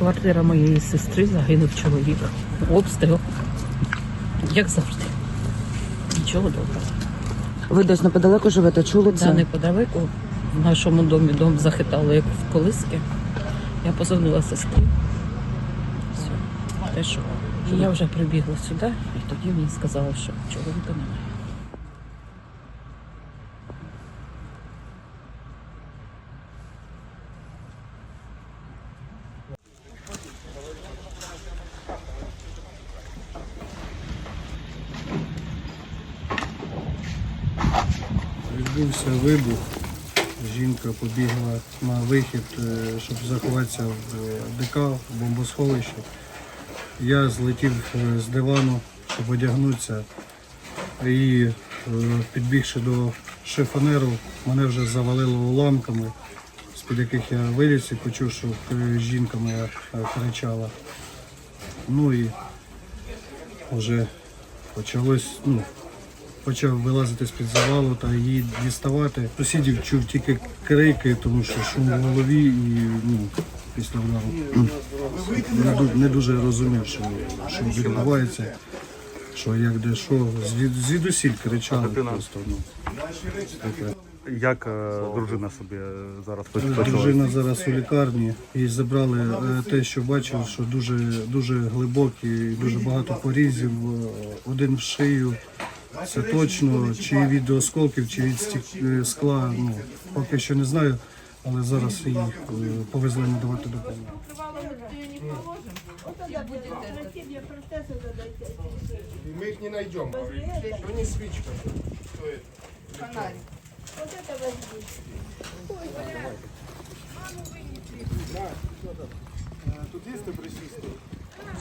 Квартира моєї сестри загинув чоловік. Обстріл. Як завжди. Нічого доброго. Ви десь неподалеку живете, чули це? Це неподалеку в нашому домі дом захитало, як в колиски. Я позвонила сестрі. Все, те, що. І я вже прибігла сюди, і тоді мені сказали, що чоловіка немає. Відбувся вибух. Жінка побігла на вихід, е, щоб заховатися в е, ДК, в бомбосховищі. Я злетів е, з дивану, щоб одягнутися. І підбігши до шифонеру, мене вже завалило уламками, з-під яких я виліз і почув, що жінка моя кричала. Ну і вже почалось, ну, почав вилазити з-під завалу та її діставати. Сусідів чув тільки крики, тому що шум в голові і ну, після удару не, не дуже розумів, що, що відбувається, що як де що. Звід, звідусіль кричали просто. Ну. Як е, дружина собі е, зараз почуває? Дружина зараз у лікарні і забрали е, те, що бачив, що дуже дуже глибокі, дуже багато порізів. е, Один в шию. Це точно, чи від осколків, чи від стік- е, скла. Ну поки що не знаю, але зараз її е, повезли надавати допомогу. Мы их не найдем. Ну не свечка.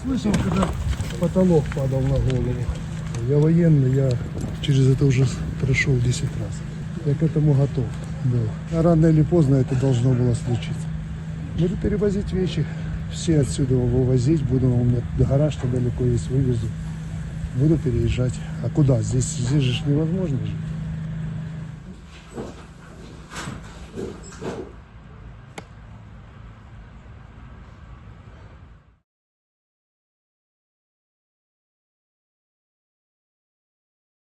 Слышал, когда потолок падал на голову. Я военный, я через это уже прошел 10 раз. Я к этому готов был. А рано или поздно это должно было случиться. Буду перевозить вещи, все отсюда вывозить. Буду, у меня гараж там далеко есть, вывезу. Буду переезжать. А куда? Здесь, здесь же ж невозможно жить.